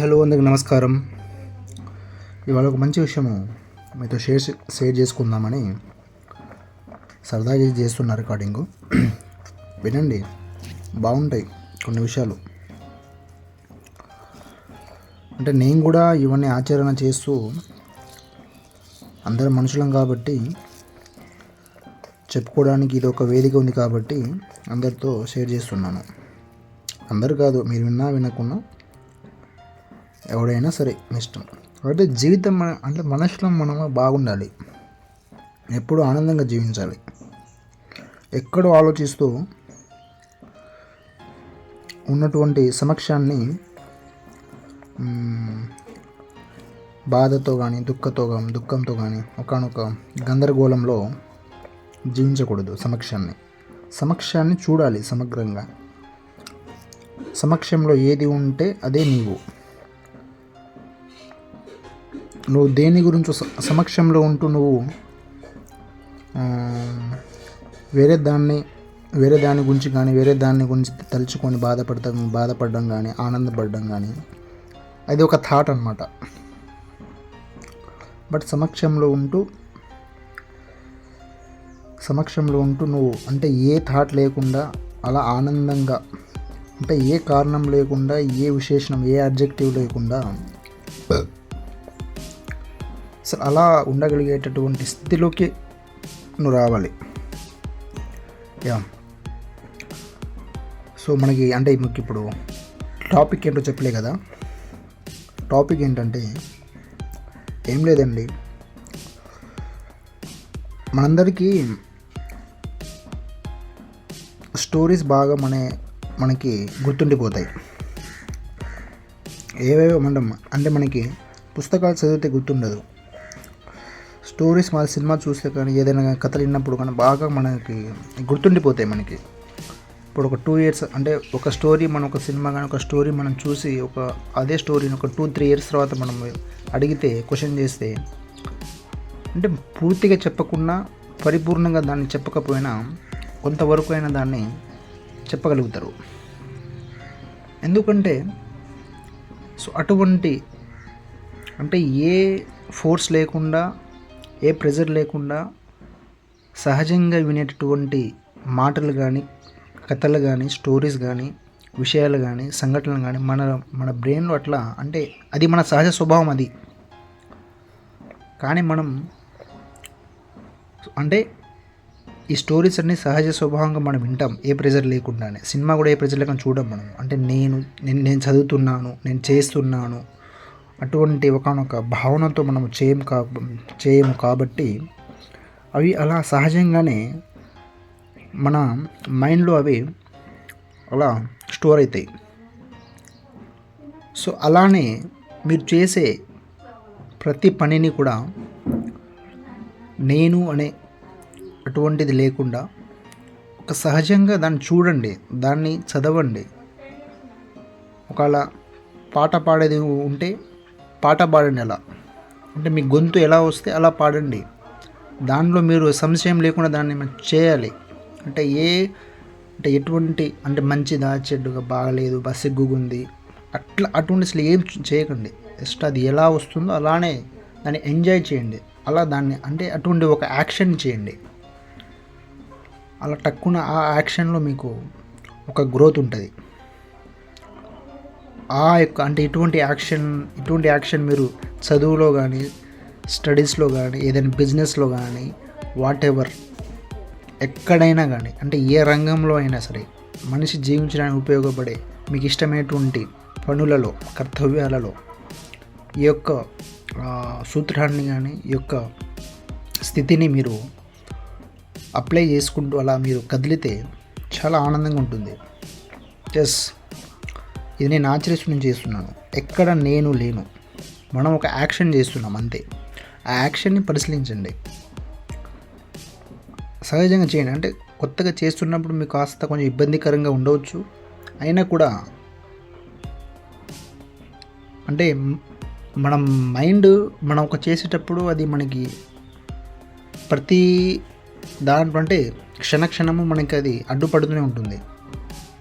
Hello అందరికి నమస్కారం. ఇవాళ ఒక మంచి విషయము మీతో షేర్ షేర్ చేసుకుందామని సరదాగా చేస్తున్న రికార్డింగు. వినండి బాగుంటాయి కొన్ని విషయాలు. అంటే నేను కూడా ఇవన్నీ ఆచరణ చేస్తూ అందరం మనుషులం కాబట్టి చెప్పుకోవడానికి ఇది ఒక వేదిక ఉంది కాబట్టి అందరితో షేర్ చేస్తున్నాను. అందరు కాదు మీరు విన్నా వినకున్నా ఎవడైనా సరే మీ ఇష్టం. అంటే జీవితం మన అంటే మనుషులం మనం బాగుండాలి. ఎప్పుడు ఆనందంగా జీవించాలి. ఎక్కడో ఆలోచిస్తూ ఉన్నటువంటి సమక్షాన్ని బాధతో కానీ దుఃఖతో కానీ దుఃఖంతో కానీ ఒకనొక గందరగోళంలో జీవించకూడదు సమక్షాన్ని. సమక్షాన్ని చూడాలి సమగ్రంగా. సమక్షంలో ఏది ఉంటే అదే నీవు. నువ్వు దేని గురించి స- సమక్షంలో ఉంటూ నువ్వు వేరే దాన్ని వేరే దాని గురించి కానీ వేరే దాని గురించి తలుచుకొని బాధపడటం బాధపడడం కానీ ఆనందపడడం కానీ అది ఒక థాట్ అనమాట బట్ సమక్షంలో ఉంటూ సమక్షంలో ఉంటూ నువ్వు అంటే ఏ థాట్ లేకుండా అలా ఆనందంగా అంటే ఏ కారణం లేకుండా ఏ విశేషణం ఏ అబ్జెక్టివ్ లేకుండా అసలు అలా ఉండగలిగేటటువంటి స్థితిలోకి నువ్వు రావాలి. యా. సో మనకి అంటే మీకు ఇప్పుడు టాపిక్ ఏంటో చెప్పలే కదా. టాపిక్ ఏంటంటే ఏం లేదండి. మనందరికీ స్టోరీస్ బాగా మన మనకి గుర్తుండిపోతాయి. ఏవేవో మనం అంటే మనకి పుస్తకాలు చదివితే గుర్తుండదు. స్టోరీస్ మన సినిమా చూస్తే కానీ ఏదైనా కథలు విన్నప్పుడు కానీ బాగా మనకి గుర్తుండిపోతాయి మనకి. ఇప్పుడు ఒక టూ ఇయర్స్ అంటే ఒక స్టోరీ మనం ఒక సినిమా కానీ ఒక స్టోరీ మనం చూసి ఒక అదే స్టోరీని ఒక టూ త్రీ ఇయర్స్ తర్వాత మనం అడిగితే క్వశ్చన్ చేస్తే అంటే పూర్తిగా చెప్పకుండా పరిపూర్ణంగా దాన్ని చెప్పకపోయినా కొంతవరకు అయినా దాన్ని చెప్పగలుగుతారు. ఎందుకంటే సో అటువంటి అంటే ఏ ఫోర్స్ లేకుండా ఏ ప్రెజర్ లేకుండా సహజంగా వినేటటువంటి మాటలు కానీ కథలు కానీ స్టోరీస్ కానీ విషయాలు కానీ సంఘటనలు కానీ మన మన బ్రెయిన్లో అట్లా అంటే అది మన సహజ స్వభావం అది. కానీ మనం అంటే ఈ స్టోరీస్ అన్నీ సహజ స్వభావంగా మనం వింటాం ఏ ప్రెజర్ లేకుండానే. సినిమా కూడా ఏ ప్రెజర్ లేకుండా చూడం మనం. అంటే నేను నేను నేను చదువుతున్నాను నేను చేస్తున్నాను అటువంటి ఒకనొక భావనతో మనం చేయం కా చేయము కాబట్టి అవి అలా సహజంగానే మన మైండ్లో అవి అలా స్టోర్ అవుతాయి సో అలానే మీరు చేసే ప్రతి పనిని కూడా నేను అనే అటువంటిది లేకుండా ఒక సహజంగా దాన్ని చూడండి దాన్ని చదవండి. ఒకవేళ పాట పాడేది ఉంటే పాట పాడండి అలా. అంటే మీ గొంతు ఎలా వస్తే అలా పాడండి. దానిలో మీరు సంశయం లేకుండా దాన్ని మనం చేయాలి. అంటే ఏ అంటే ఎటువంటి అంటే మంచిదా చెడ్డుగా బాగలేదు బా సిగ్గుగుంది అట్లా అటువంటి అసలు ఏం చేయకండి. జస్ట్ అది ఎలా వస్తుందో అలానే దాన్ని ఎంజాయ్ చేయండి. అలా దాన్ని అంటే అటువంటి ఒక యాక్షన్ చేయండి. అలా టక్కున ఆ యాక్షన్లో మీకు ఒక గ్రోత్ ఉంటుంది. ఆ యొక్క అంటే ఇటువంటి యాక్షన్ ఇటువంటి యాక్షన్ మీరు చదువులో కానీ స్టడీస్లో కానీ ఏదైనా బిజినెస్లో కానీ వాట్ ఎవర్ ఎక్కడైనా కానీ అంటే ఏ రంగంలో అయినా సరే మనిషి జీవించడానికి ఉపయోగపడే మీకు ఇష్టమైనటువంటి పనులలో కర్తవ్యాలలో ఈ యొక్క సూత్రాన్ని కానీ ఈ యొక్క స్థితిని మీరు అప్లై చేసుకుంటూ అలా మీరు కదిలితే చాలా ఆనందంగా ఉంటుంది. ఎస్ ఇది నేను ఆచరిస్తూ చేస్తున్నాను. ఎక్కడ నేను లేను. మనం ఒక యాక్షన్ చేస్తున్నాం అంతే. ఆ యాక్షన్ని పరిశీలించండి. సహజంగా చేయండి. అంటే కొత్తగా చేస్తున్నప్పుడు మీకు కాస్త కొంచెం ఇబ్బందికరంగా ఉండవచ్చు. అయినా కూడా అంటే మన మనం మైండ్ మనం ఒక చేసేటప్పుడు అది మనకి ప్రతి దాంట్లో అంటే క్షణక్షణము మనకి అది అడ్డుపడుతూనే ఉంటుంది.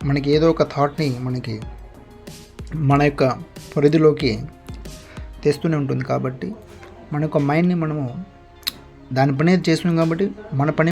మనకి ఏదో ఒక థాట్ని మనకి మన యొక్క పరిధిలోకి తెస్తూనే ఉంటుంది కాబట్టి మన యొక్క మైండ్ని మనము దాని పని చేస్తున్నాం కాబట్టి మన పని